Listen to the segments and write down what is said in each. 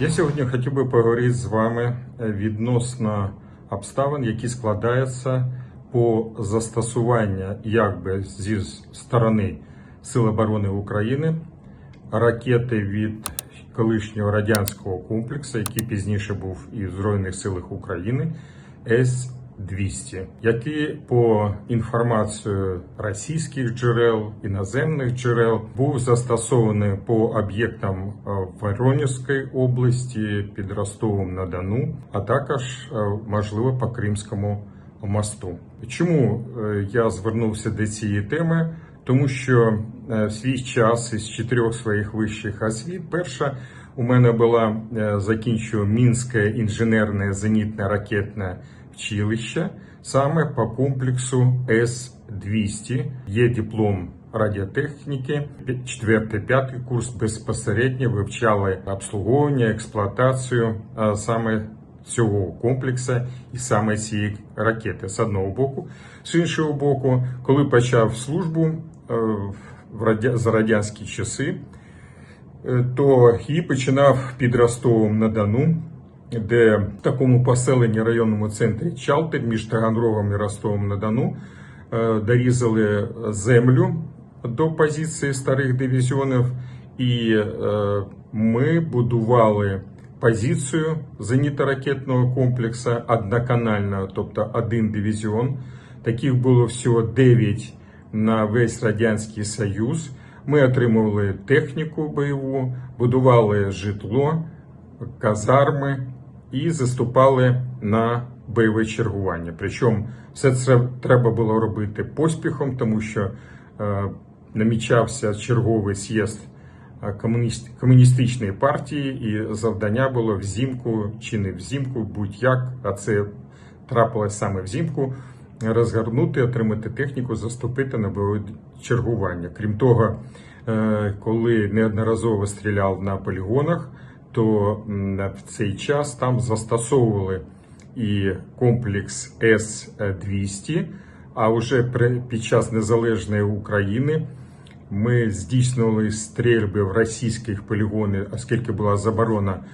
Я сьогодні хотів би поговорити з вами е, відносно обставин, які складаються по застосуванню якби зі сторони Сил оборони України ракети від колишнього радянського комплексу, який пізніше був і в Збройних силах України, С-200, які по інформацію російських джерел, іноземних джерел був застосований по об'єктам е, в Воронезькій області під Ростовом на Дону, а також е, можливо по Кримському мосту. Чому е, я звернувся до цієї теми? Тому що в свій час із чотирьох своїх вищих освіт, перша у мене була закінчую Мінське інженерне зенітне ракетне училище, саме по комплексу С-200. Є диплом радіотехніки, 4-5 курс безпосередньо вивчали обслуговування, експлуатацію саме цього комплексу і саме цієї ракети з одного боку. З іншого боку, коли почав службу е, за радянські часи, е, то її починав під Ростовом на Дону, де в такому поселенні районному центрі Чалтер між Таганрогом і Ростовом на Дону е, дорізали землю до позиції старих дивізіонів, і е, ми будували позицію зенітно-ракетного комплексу одноканального, тобто один дивізіон. Таких було всього 9 на весь Радянський Союз. Ми отримували техніку бойову, будували житло, казарми і заступали на бойове чергування. Причому все це треба було робити поспіхом, тому що е, намічався черговий з'їзд е, комуністичної партії, і завдання було взимку чи не взимку, будь-як, а це трапилось саме взимку. Розгорнути, отримати техніку, заступити на бойове чергування. Крім того, е, коли неодноразово стріляв на полігонах, то в цей час там застосовували і комплекс С-200, а вже під час незалежної України ми здійснювали стрільби в російських полігонах, оскільки була заборона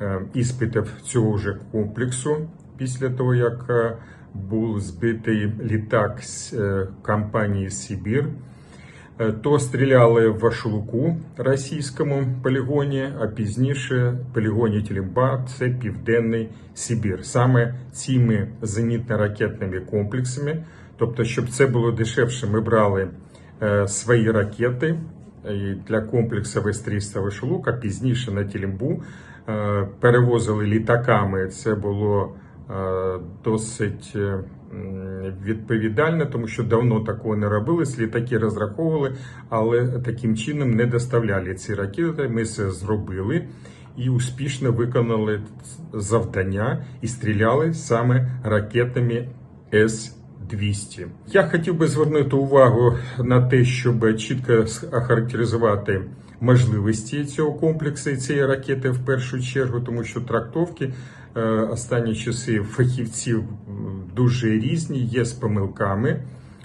е, іспитів цього ж комплексу після того, як е, був збитий літак з е, компанії Сибір. Е, То стріляли в Вашулуку російському полігоні, а пізніше полігоні Тілімба це Південний Сибір. Саме цими зенітно-ракетними комплексами. Тобто, щоб це було дешевше, ми брали е, свої ракети е, для комплексу Вес-300 Вашулук, а пізніше на Тілімбу перевозили літаками. Це було досить. М, відповідальне, тому що давно такого не робилось. Літаки розраховували, але таким чином не доставляли ці ракети. Ми це зробили і успішно виконали завдання і стріляли саме ракетами С. 200. Я хотів би звернути увагу на те, щоб чітко охарактеризувати можливості цього комплексу і цієї ракети в першу чергу, тому що трактовки останні часи фахівців дуже різні, є з помилками,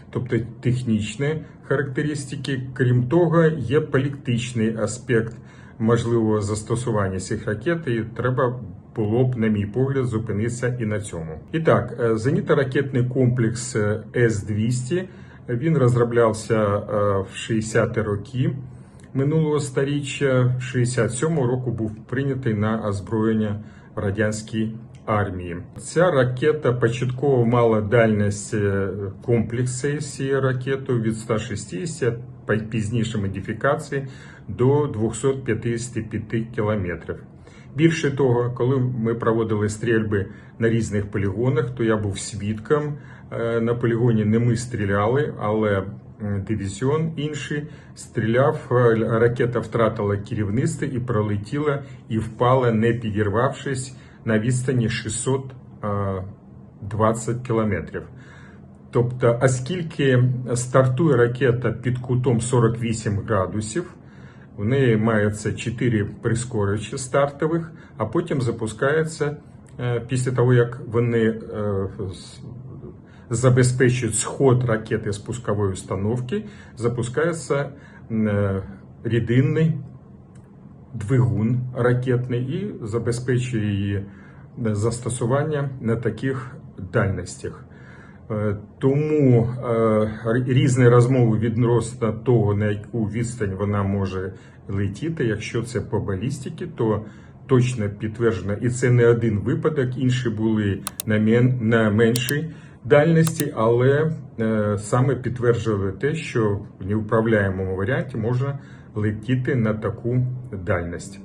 тобто технічні характеристики. Крім того, є політичний аспект можливого застосування цих ракет, і треба було б, на мій погляд, зупинитися і на цьому. І так, е, зенітно-ракетний комплекс е, С-200, він розроблявся е, в 60-ті роки минулого сторіччя. 67-го року був прийнятий на озброєння радянській армії. Ця ракета початково мала дальність е, комплексу з цією від 160, по- пізніше модифікації до 255 кілометрів. Більше того, коли ми проводили стрільби на різних полігонах, то я був свідком. Е, На полігоні не ми стріляли, але дивізіон інший стріляв. е, Ракета втратила керівництво і пролетіла і впала, не підірвавшись на відстані 620 кілометрів. Тобто, оскільки стартує ракета під кутом 48 градусів, в неї мається 4 прискорювачі стартових, а потім запускається е, після того, як вони е, забезпечують сход ракети з пускової установки, запускається е, рідинний двигун ракетний і забезпечує її застосування на таких дальностях. Е, Тому е, різні розмови відносно того, на яку відстань вона може летіти. Якщо це по балістиці, то точно підтверджено, і це не один випадок. Інші були на меншій дальності, але е, саме підтверджували те, що в неуправляємому варіанті можна летіти на таку дальність.